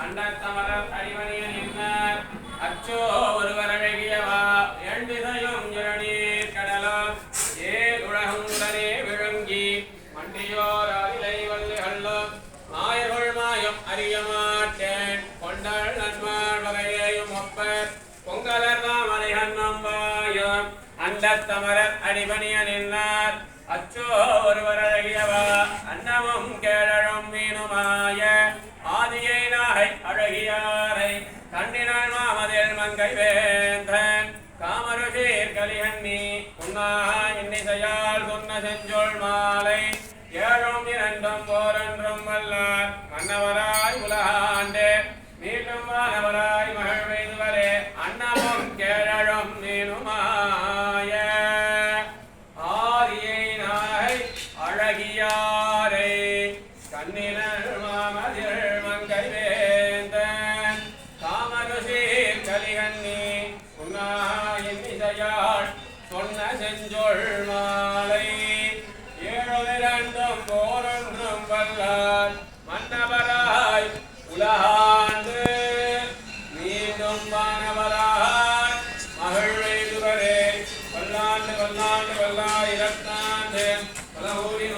அண்டத்தமரர் அச்சோ ஒருவர் அழகியவா எண்ணிதையும் இளநீர் கடலும் ஏல் விழுங்கி மண்டியோர் அவிலை வல்லுகளும் மாயர்கள் மாயம் அறிய மாட்டேன் கொண்டல் நன்மார் வகையையும் ஒப்பர் பொங்கலர் தாமரை அன்னம் வாயும் அண்டத்தமரர் அடிபணிய நின்றார் அச்சோ ஒருவர் அழகியவா அன்னமும் கேள் கைவேந்தன் மங்கை வேந்தன் காமருசீர் இன்னிசையால் சொன்ன செஞ்சொல் மாலை. ஏழும் இரண்டும் ஓரொன்றும் வல்லார். மன்னவராய் உலகாண்டே. மீண்டும் வானவராய் மகள் வைதுவரே அன்னமும் கேழழும் நீனுமாய. ஆரியை நாய் அழகியாரை. கண்ணினர் யாழ் சொன்ன செஞ்சொல் மாலை. ஏழுதிரண்டும் போரொன்றும் வல்லார் மன்னவராய் உலகாண்டு. மீண்டும் மாணவராய் மகள் துவரே வல்லாண்டு வல்லாண்டு வல்லாயிரத்தாண்டு பலகோடி நூறாயிரம்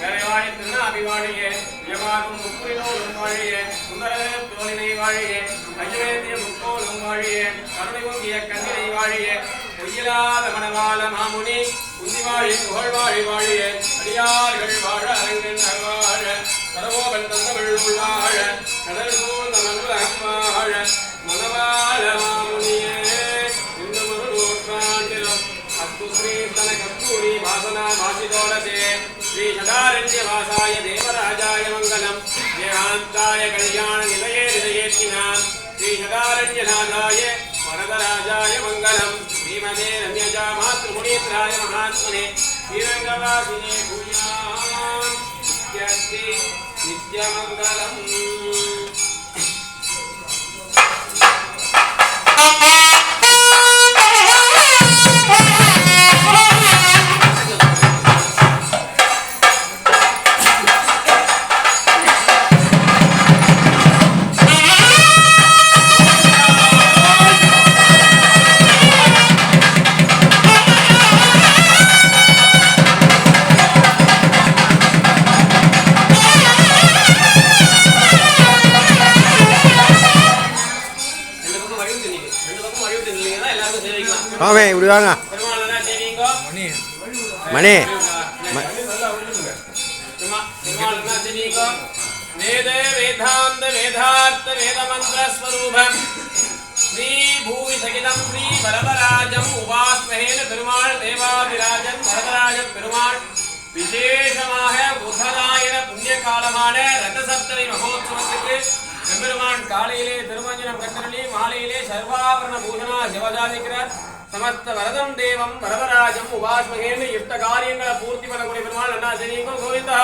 வேலைவாழி திருநாபி வாழிய நியமாகும் முக்குறினோடும் வாழிய சுந்தர தோழினை வாழிய ஐயவேந்திய முக்கோலும் வாழிய கருணை பொங்கிய கண்ணினை வாழிய பொய்யிலாத மணவாள மாமுனி குந்தி குந்திவாழி புகழ்வாழி வாழிய அடியார்கள் வாழ அரங்கன் வாழ சரவோபன் தந்தமிழ் வாழ கடல் சூழ்ந்த மங்குலம் வாழ மணவாள மாமுனியே இந்த மறு நூற்றாண்டிலும் அத்து ஸ்ரீ தன கஸ்தூரி வாசனா வாசிதோ శ్రీసదారణ్యవాసాయ దేవరాజాయ మంగళం. దేహాంతాయ కళ్యాణ నిలయే నిలయేర్చిన శ్రీసదారణ్యనాథాయ వరదరాజాయ మంగళం. శ్రీమదే రమ్యజా మాతృమునీంద్రాయ మహాత్మనే. శ్రీరంగవాసినే పూజా నిత్యమంగళం. சேவிக்கலாம் வாங்க இப்படி வாங்க பெருமாள் என்ன செய்வீங்க மணி வேத வேதாந்த வேதார்த்த வேதமந்திர ஸ்வரூபம் ஸ்ரீ பூமி சகிதம் ஸ்ரீ வரதராஜம் உபாஸ்மகேன பெருமாள் தேவாதிராஜன் வரதராஜன் பெருமாள் விசேஷமாக புத்தராயண புண்ணிய காலமான ரதசப்தமி மகோத்சவத்துக்கு எம்பெருமான் காலையிலே திருமஞ்சனம் கண்டனி மாலையிலே சர்வாபரண பூஷணா சிவஜாதிக்கிறார் சமஸ்த வரதம் தேவம் வரதராஜம் உபாஸ்மகேன்னு இஷ்ட காரியங்களை பூர்த்தி பண்ணக்கூடிய பெருமாள் அண்ணா சரி கோவிந்தா